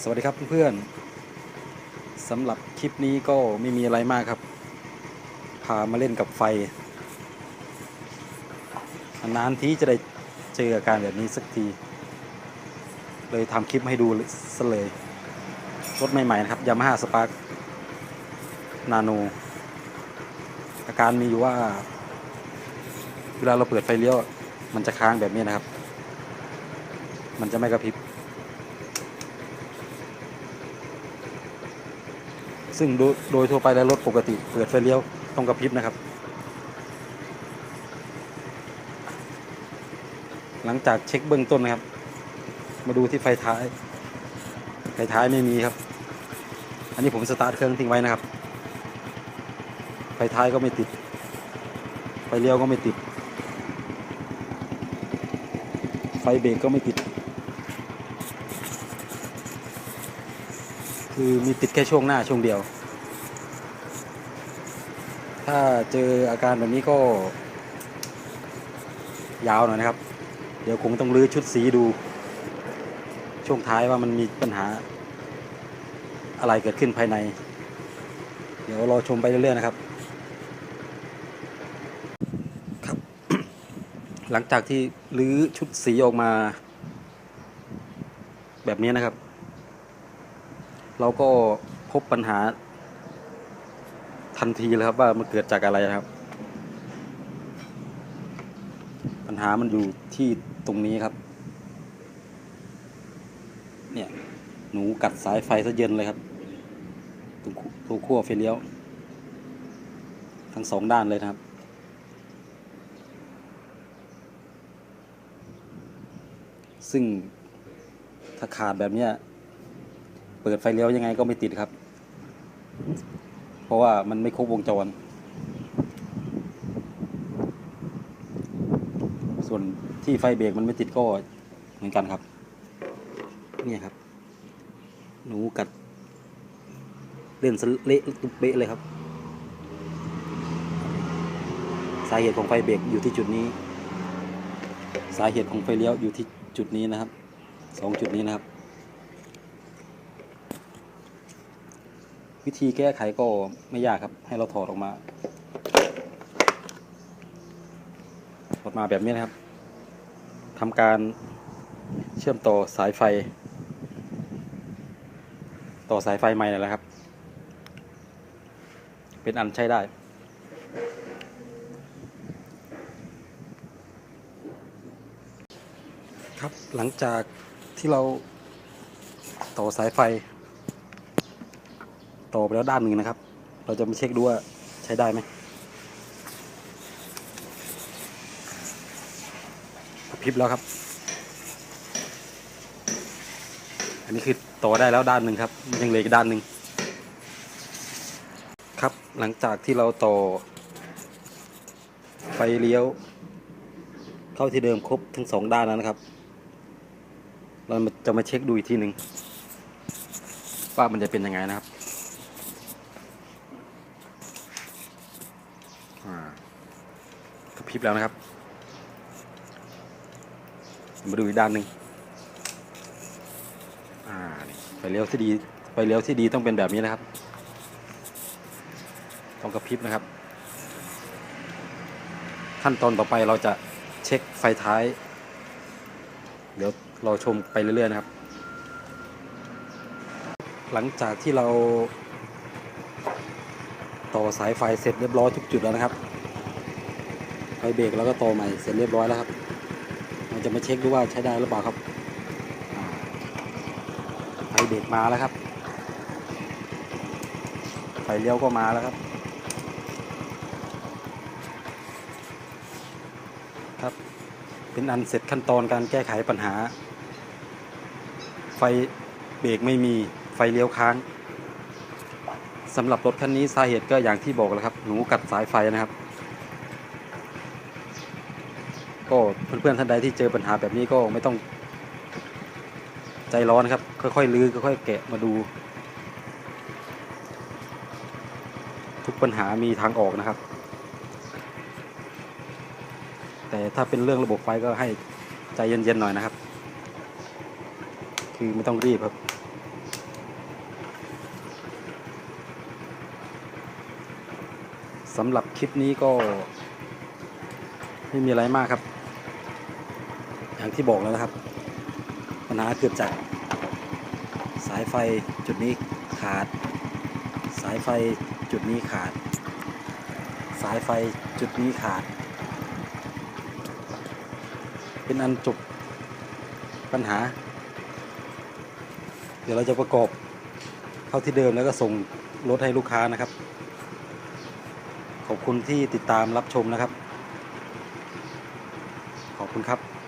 สวัสดีครับเพื่อนๆสำหรับคลิปนี้ก็ไม่มีอะไรมากครับ พามาเล่นกับไฟนานทีจะได้เจออาการแบบนี้สักที เลยทำคลิปให้ดูซะเลยรถใหม่ ๆ นะครับยามาฮ่าสปาร์กนาโนอาการมีอยู่ว่า เวลาเราเปิดไฟเลี้ยว มันจะค้างแบบนี้นะครับ มันจะไม่กระพริบ ซึ่งโดยทั่วไปแล้วรถปกติเปิดไฟเลี้ยวต้องกระพริบนะครับ หลังจากเช็คเบื้องต้นนะครับ มาดูที่ไฟท้าย ไฟท้ายไม่มีครับ อันนี้ผมสตาร์ทเครื่องทิ้งไว้นะครับ ไฟท้ายก็ไม่ติด ไฟเลี้ยวก็ไม่ติด ไฟเบรกก็ไม่ติด คือมีติดแค่ช่วงหน้าช่วงเดียว ถ้าเจออาการแบบนี้ก็ ยาวหน่อยนะครับ เดี๋ยวคงต้องรื้อชุดสีดู ช่วงท้ายว่ามันมีปัญหา อะไรเกิดขึ้นภายใน เดี๋ยวรอชมไปเรื่อยๆนะครับครับ หลังจากที่รื้อชุดสีออกมา แบบนี้นะครับ เราก็พบปัญหาทันทีเลยครับว่ามันเกิดจากอะไรครับ ปัญหามันอยู่ที่ตรงนี้ครับ เนี่ยหนูกัดสายไฟซะเย็นเลยครับตรงตัวขั้วไฟเลี้ยว ทั้งสองด้านเลยนะครับ ซึ่งถ้าขาดแบบเนี้ย เปิดไฟเลี้ยวยังไงก็ไม่ติดครับ เพราะว่ามันไม่ครบวงจร ส่วนที่ไฟเบรกมันไม่ติดก็เหมือนกันครับ นี่ครับ หนูกัด เล่นสเละตุบเปะเลยครับ สาเหตุของไฟเบรกอยู่ที่จุดนี้ สาเหตุของไฟเลี้ยวอยู่ที่จุดนี้นะครับสองจุดนี้นะครับ วิธีแก้ไขก็ไม่ยากครับ ให้เราถอดออกมาถอดมาแบบนี้นะครับทำการเชื่อมต่อสายไฟ ต่อสายไฟใหม่นั่แหละครับ เป็นอันใช้ได้ครับหลังจากที่เราต่อสายไฟ ต่อไปแล้วด้านหนึ่งนะครับ เราจะมาเช็คดูว่าใช้ได้ไหมพิบแล้วครับ อันนี้คือต่อได้แล้วด้านหนึ่งครับ ยังเหลืออีกด้านหนึ่งครับ หลังจากที่เราต่อ ไฟเลี้ยว เข้าที่เดิมครบทั้งสองด้านแล้วนะครับ เราจะมาเช็คดูอีกทีหนึ่งว่ามันจะเป็นยังไงนะครับ อ่า กระพริบแล้วนะครับ มาดูอีกด้านหนึ่งไฟเลี้ยวที่ดีไฟเลี้ยวที่ดีต้องเป็นแบบนี้นะครับ ต้องกระพริบนะครับ ขั้นตอนต่อไปเราจะเช็คไฟท้าย เดี๋ยวเราชมไปเรื่อยๆนะครับ หลังจากที่เรา ต่อสายไฟเสร็จเรียบร้อยทุกจุดแล้วนะครับ ไฟเบรกแล้วก็ต่อใหม่เสร็จเรียบร้อยแล้วครับ เราจะมาเช็คดูว่าใช้ได้หรือเปล่าครับ ไฟเบรกมาแล้วครับ ไฟเลี้ยวก็มาแล้วครับ ครับ เป็นอันเสร็จขั้นตอนการแก้ไขปัญหา ไฟเบรกไม่มีไฟเลี้ยวค้าง สำหรับรถคันนี้สาเหตุก็อย่างที่บอกแล้วครับ หนูกัดสายไฟนะครับ ก็เพื่อนๆท่านใดที่เจอปัญหาแบบนี้ก็ไม่ต้อง ใจร้อนครับ ค่อยๆลื้อค่อยๆแกะมาดู ทุกปัญหามีทางออกนะครับ แต่ถ้าเป็นเรื่องระบบไฟก็ให้ใจเย็นๆหน่อยนะครับ คือไม่ต้องรีบครับ สำหรับคลิปนี้ก็ ไม่มีอะไรมากครับ อย่างที่บอกแล้วนะครับ ปัญหาเกิดจากสายไฟจุดนี้ขาด สายไฟจุดนี้ขาด สายไฟจุดนี้ขาด เป็นอันจบปัญหา เดี๋ยวเราจะประกอบเข้าที่เดิมแล้วก็ส่งรถให้ลูกค้านะครับ ขอบคุณที่ติดตามรับชมนะครับ ขอบคุณครับ